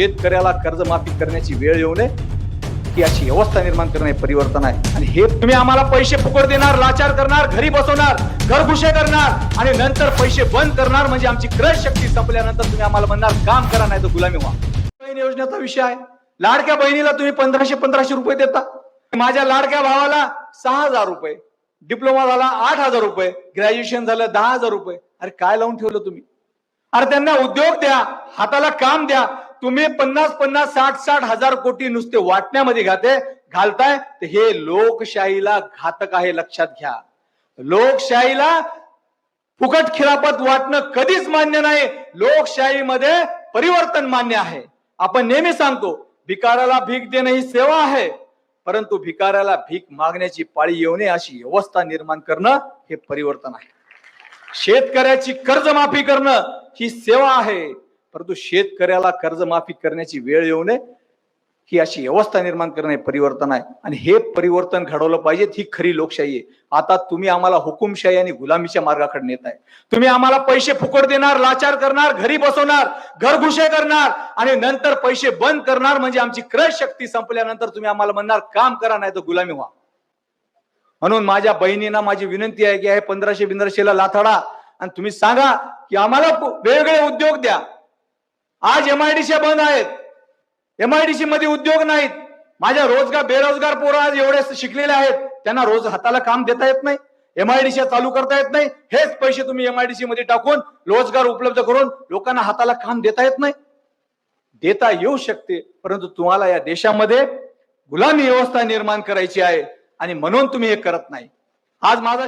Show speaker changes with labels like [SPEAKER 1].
[SPEAKER 1] शेतकऱ्याला कर्जमाफी करण्याची वेळ येऊ नये. की अशी व्यवस्था निर्माण करणे परिवर्तन आहे. आणि हे तुम्ही आम्हाला पैसे फुकट देणार लाचार करणार घरी बसवणार घरघुशे करणार आणि नंतर पैसे बंद करणार म्हणजे आमची क्रय शक्ती संपल्यानंतर तुम्ही आम्हाला म्हणणार काम करा नाही तर गुलामी व्हा. बहीण योजनेचा विषय आहे. लाडक्या बहिणीला तुम्ही पंधराशे पंधराशे रुपये देता. माझ्या लाडक्या भावाला सहा हजार रुपये. डिप्लोमा झाला आठ हजार रुपये. ग्रॅज्युएशन झालं दहा हजार रुपये. अरे काय लावून ठेवलं तुम्ही? अरे त्यांना उद्योग द्या हाताला काम द्या. तुम्ही पन्नास पन्नास साठ साठ हजार कोटी नुसते वाटण्यामध्ये घाते घालताय तर हे लोकशाहीला घातक आहे लक्षात घ्या. लोकशाहीला फुकट खिलापत वाटणं कधीच मान्य नाही. लोकशाहीमध्ये परिवर्तन मान्य आहे. आपण नेहमी सांगतो भिकाराला भीक देणं ही सेवा आहे परंतु भिकाऱ्याला भीक मागण्याची पाळी येऊ नये अशी व्यवस्था निर्माण करणं हे परिवर्तन आहे. शेतकऱ्याची कर्जमाफी करणं ही सेवा आहे. परंतु शेतकऱ्याला कर्जमाफी करण्याची वेळ येऊ नये. ही अशी व्यवस्था निर्माण करणे परिवर्तन आहे. आणि हे परिवर्तन घडवलं पाहिजे ही खरी लोकशाही आहे. आता तुम्ही आम्हाला हुकुमशाही आणि गुलामीच्या मार्गाकडे नेत आहे. तुम्ही आम्हाला पैसे फुकट देणार लाचार करणार घरी बसवणार घरघुशे करणार आणि नंतर पैसे बंद करणार म्हणजे आमची क्रय शक्ती संपल्यानंतर तुम्ही आम्हाला म्हणणार काम करा नाही तर गुलामी व्हा. म्हणून माझ्या बहिणींना माझी विनंती आहे की हे पंधराशे बिंदरशेला लाथाडा. आणि तुम्ही सांगा की आम्हाला वेगवेगळे उद्योग द्या. आज एमआयडीसी बंद आहेत. एमआयडीसी मध्ये उद्योग नाहीत. माझ्या रोजगार बेरोजगार पोरं आज एवढे शिकलेले आहेत. त्यांना रोज हाताला काम देता येत नाही. एमआयडीसी चालू करता येत नाही. हेच पैसे तुम्ही एमआयडीसी मध्ये टाकून रोजगार उपलब्ध करून लोकांना हाताला काम देता येत नाही. देता येऊ शकते परंतु तुम्हाला या देशामध्ये गुलामी व्यवस्था निर्माण करायची आहे आणि म्हणून तुम्ही हे करत नाही. आज माझा